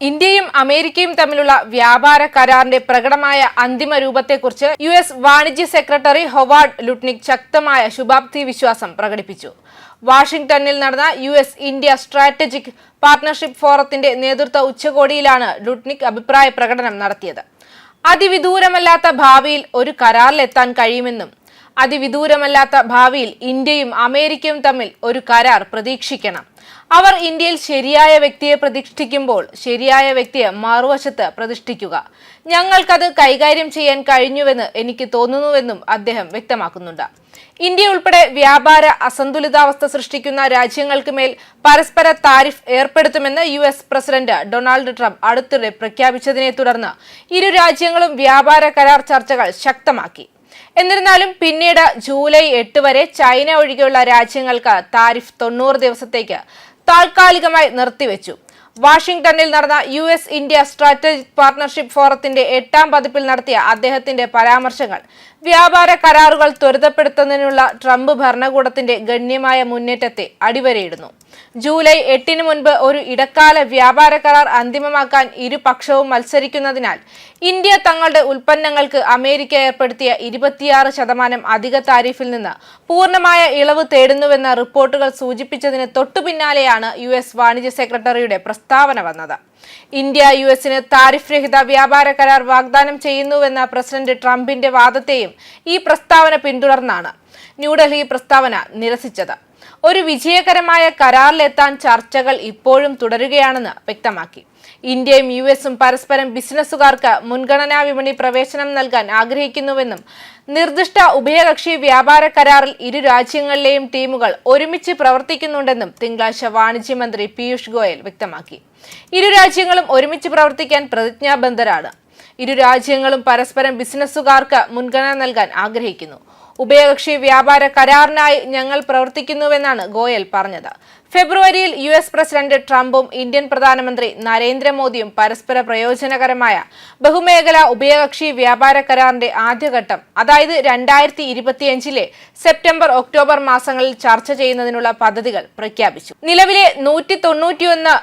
ഇന്ത്യയും അമേരിക്കയും തമ്മിലുള്ള വ്യാപാര കരാറിന്റെ പ്രകടമായ അന്തിമ രൂപത്തെക്കുറിച്ച് യു എസ് വാണിജ്യ സെക്രട്ടറി ഹൊവാർഡ് ലുട്നിക് ശക്തമായ ശുഭാപ്തി വിശ്വാസം പ്രകടിപ്പിച്ചു. വാഷിംഗ്ടണിൽ നടന്ന U S India strategic partnership ഫോറത്തിന്റെ നേതൃത്വ ഉച്ചകോടിയിലാണ് ലുട്നിക് അഭിപ്രായ പ്രകടനം നടത്തിയത്. അതിവിദൂരമല്ലാത്ത ഭാവിയിൽ ഒരു കരാറിലെത്താൻ കഴിയുമെന്നും അതിവിദൂരമല്ലാത്ത ഭാവിയിൽ ഇന്ത്യയും അമേരിക്കയും തമ്മിൽ ഒരു കരാർ പ്രതീക്ഷിക്കണം. അവർ ഇന്ത്യയിൽ ശരിയായ വ്യക്തിയെ പ്രതിഷ്ഠിക്കുമ്പോൾ ശരിയായ വ്യക്തിയെ മറുവശത്ത് പ്രതിഷ്ഠിക്കുക. ഞങ്ങൾക്കത് കൈകാര്യം ചെയ്യാൻ കഴിഞ്ഞുവെന്ന് എനിക്ക് തോന്നുന്നുവെന്നും അദ്ദേഹം വ്യക്തമാക്കുന്നുണ്ട്. ഇന്ത്യ ഉൾപ്പെടെ വ്യാപാര അസന്തുലിതാവസ്ഥ സൃഷ്ടിക്കുന്ന രാജ്യങ്ങൾക്ക് മേൽ പരസ്പര താരിഫ് ഏർപ്പെടുത്തുമെന്ന് U S president Donald Trump അടുത്തിടെ പ്രഖ്യാപിച്ചതിനെ തുടർന്ന് ഇരു രാജ്യങ്ങളും വ്യാപാര കരാർ ചർച്ചകൾ ശക്തമാക്കി. എന്നിരുന്നാലും പിന്നീട് ജൂലൈ എട്ട് വരെ ചൈന ഒഴികെയുള്ള രാജ്യങ്ങൾക്ക് താരിഫ് തൊണ്ണൂറ് ദിവസത്തേക്ക് താൽക്കാലികമായി നിർത്തിവെച്ചു. വാഷിംഗ്ടണിൽ നടന്ന U S India strategic partnership ഫോറത്തിന്റെ എട്ടാം പതിപ്പിൽ നടത്തിയ അദ്ദേഹത്തിന്റെ പരാമർശങ്ങൾ വ്യാപാര കരാറുകൾ ത്വരിതപ്പെടുത്തുന്നതിനുള്ള ട്രംപ് ഭരണകൂടത്തിന്റെ ഗണ്യമായ മുന്നേറ്റത്തെ അടിവരയിടുന്നു. ജൂലൈ എട്ടിന് മുൻപ് ഒരു ഇടക്കാല വ്യാപാര കരാർ അന്തിമമാക്കാൻ ഇരുപക്ഷവും മത്സരിക്കുന്നതിനാൽ ഇന്ത്യ തങ്ങളുടെ ഉൽപ്പന്നങ്ങൾക്ക് അമേരിക്ക ഏർപ്പെടുത്തിയ ഇരുപത്തിയാറ് ശതമാനം അധിക താരിഫിൽ നിന്ന് പൂർണമായ ഇളവ് തേടുന്നുവെന്ന റിപ്പോർട്ടുകൾ സൂചിപ്പിച്ചതിന് തൊട്ടുപിന്നാലെയാണ് യു എസ് വാണിജ്യ സെക്രട്ടറിയുടെ പ്രസ്താവന വന്നത്. ഇന്ത്യ യു എസിന് താരിഫ് രഹിത വ്യാപാര കരാർ വാഗ്ദാനം ചെയ്യുന്നുവെന്ന പ്രസിഡന്റ് ട്രംപിന്റെ വാദത്തെയും ഈ പ്രസ്താവന പിന്തുടർന്നാണ്. ന്യൂഡൽഹി പ്രസ്താവന നിരസിച്ചത്. ഒരു വിജയകരമായ കരാറിലെത്താൻ ചർച്ചകൾ ഇപ്പോഴും തുടരുകയാണെന്ന് വ്യക്തമാക്കി. ഇന്ത്യയും യു എസും പരസ്പരം ബിസിനസ്സുകാർക്ക് മുൻഗണനാ വിപണി പ്രവേശനം നൽകാൻ ആഗ്രഹിക്കുന്നുവെന്നും നിർദ്ദിഷ്ട ഉഭയകക്ഷി വ്യാപാര കരാറിൽ ഇരു രാജ്യങ്ങളിലെയും ടീമുകൾ ഒരുമിച്ച് പ്രവർത്തിക്കുന്നുണ്ടെന്നും തിങ്കളാഴ്ച വാണിജ്യമന്ത്രി പീയൂഷ് ഗോയൽ വ്യക്തമാക്കി. ഇരു രാജ്യങ്ങളും ഒരുമിച്ച് പ്രവർത്തിക്കാൻ പ്രതിജ്ഞാബദ്ധരാണ്. ഇരു രാജ്യങ്ങളും പരസ്പരം ബിസിനസ്സുകാർക്ക് മുൻഗണന നൽകാൻ ആഗ്രഹിക്കുന്നു. ഉഭയകക്ഷി വ്യാപാര കരാറിനായി ഞങ്ങൾ പ്രവർത്തിക്കുന്നുവെന്നാണ് ഗോയൽ പറഞ്ഞത്. ഫെബ്രുവരിയിൽ യു എസ് പ്രസിഡന്റ് ട്രംപും ഇന്ത്യൻ പ്രധാനമന്ത്രി നരേന്ദ്രമോദിയും പരസ്പര പ്രയോജനകരമായ ബഹുമേഖല ഉഭയകക്ഷി വ്യാപാര കരാറിന്റെ ആദ്യഘട്ടം അതായത് രണ്ടായിരത്തി ഇരുപത്തിയഞ്ചിലെ സെപ്റ്റംബർ ഒക്ടോബർ മാസങ്ങളിൽ ചർച്ച ചെയ്യുന്നതിനുള്ള പദ്ധതികൾ പ്രഖ്യാപിച്ചു. നിലവിലെ നൂറ്റി തൊണ്ണൂറ്റിയൊന്ന്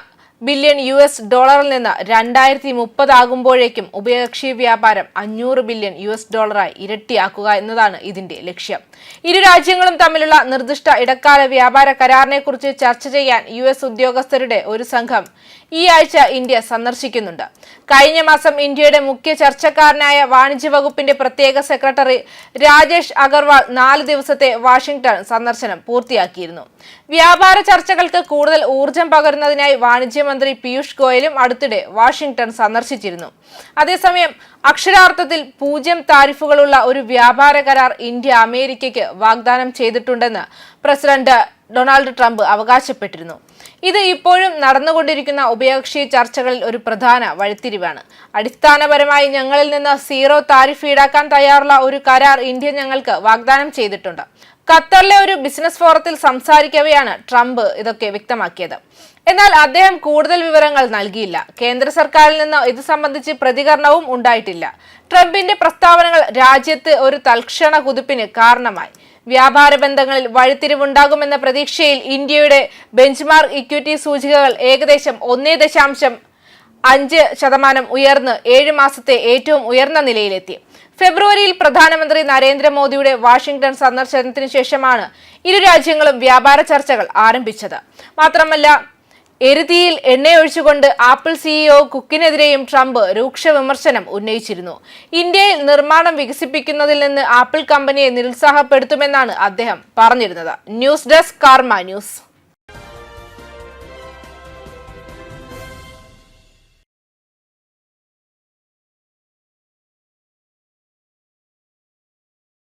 ബില്യൺ യു എസ് ഡോളറിൽ നിന്ന് രണ്ടായിരത്തി മുപ്പതാകുമ്പോഴേക്കും ഉഭയകക്ഷി വ്യാപാരം അഞ്ഞൂറ് ബില്യൺ യു എസ് ഡോളറായി ഇരട്ടിയാക്കുക എന്നതാണ് ഇതിന്റെ ലക്ഷ്യം. ഇരു രാജ്യങ്ങളും തമ്മിലുള്ള നിർദ്ദിഷ്ട ഇടക്കാല വ്യാപാര കരാറിനെക്കുറിച്ച് ചർച്ച ചെയ്യാൻ യു എസ് ഉദ്യോഗസ്ഥരുടെ ഒരു സംഘം ഈ ആഴ്ച ഇന്ത്യ സന്ദർശിക്കുന്നുണ്ട്. കഴിഞ്ഞ മാസം ഇന്ത്യയുടെ മുഖ്യ ചർച്ചക്കാരനായ വാണിജ്യ വകുപ്പിന്റെ പ്രത്യേക സെക്രട്ടറി രാജേഷ് അഗർവാൾ നാല് ദിവസത്തെ വാഷിംഗ്ടൺ സന്ദർശനം പൂർത്തിയാക്കിയിരുന്നു. വ്യാപാര ചർച്ചകൾക്ക് കൂടുതൽ ഊർജം പകരുന്നതിനായി വാണിജ്യമന്ത്രി പീയൂഷ് ഗോയലും അടുത്തിടെ വാഷിംഗ്ടൺ സന്ദർശിച്ചിരുന്നു. അതേസമയം അക്ഷരാർത്ഥത്തിൽ പൂജ്യം താരിഫുകളുള്ള ഒരു വ്യാപാര കരാർ ഇന്ത്യ അമേരിക്കയ്ക്ക് വാഗ്ദാനം ചെയ്തിട്ടുണ്ടെന്ന് പ്രസിഡന്റ് ഡൊണാൾഡ് ട്രംപ് അവകാശപ്പെട്ടിരുന്നു. ഇത് ഇപ്പോഴും നടന്നുകൊണ്ടിരിക്കുന്ന ഉഭയകക്ഷി ചർച്ചകളിൽ ഒരു പ്രധാന വഴിത്തിരിവാണ്. അടിസ്ഥാനപരമായി ഞങ്ങളിൽ നിന്ന് സീറോ താരിഫ് ഈടാക്കാൻ തയ്യാറുള്ള ഒരു കരാർ ഇന്ത്യ ഞങ്ങൾക്ക് വാഗ്ദാനം ചെയ്തിട്ടുണ്ട്. ഖത്തറിലെ ഒരു ബിസിനസ് ഫോറത്തിൽ സംസാരിക്കവെയാണ് ട്രംപ് ഇതൊക്കെ വ്യക്തമാക്കിയത്. എന്നാൽ അദ്ദേഹം കൂടുതൽ വിവരങ്ങൾ നൽകിയില്ല. കേന്ദ്ര സർക്കാരിൽ നിന്ന് ഇത് സംബന്ധിച്ച് പ്രതികരണവും ഉണ്ടായിട്ടില്ല. ട്രംപിന്റെ പ്രസ്താവനകൾ രാജ്യത്ത് ഒരു തൽക്ഷണ കുതിപ്പിന് കാരണമായി. വ്യാപാര ബന്ധങ്ങളിൽ വഴിത്തിരിവുണ്ടാകുമെന്ന പ്രതീക്ഷയിൽ ഇന്ത്യയുടെ ബെഞ്ച്മാർക്ക് ഇക്വിറ്റി സൂചികകൾ ഏകദേശം ഒന്നേ ദശാംശം അഞ്ച് ശതമാനം ഉയർന്ന് ഏഴ് മാസത്തെ ഏറ്റവും ഉയർന്ന നിലയിലെത്തി. ഫെബ്രുവരിയിൽ പ്രധാനമന്ത്രി നരേന്ദ്രമോദിയുടെ വാഷിംഗ്ടൺ സന്ദർശനത്തിന് ശേഷമാണ് ഇരു രാജ്യങ്ങളും വ്യാപാര ചർച്ചകൾ ആരംഭിച്ചത്. മാത്രമല്ല എരുതിയിൽ എണ്ണയൊഴിച്ചുകൊണ്ട് ആപ്പിൾ സിഇഒ കുക്കിനെതിരെയും ട്രംപ് രൂക്ഷ വിമർശനം ഉന്നയിച്ചിരുന്നു. ഇന്ത്യയിൽ നിർമ്മാണം വികസിപ്പിക്കുന്നതിൽ നിന്ന് ആപ്പിൾ കമ്പനിയെ നിരുത്സാഹപ്പെടുത്തുമെന്നാണ് അദ്ദേഹം പറഞ്ഞിരുന്നത്. News desk Karma news.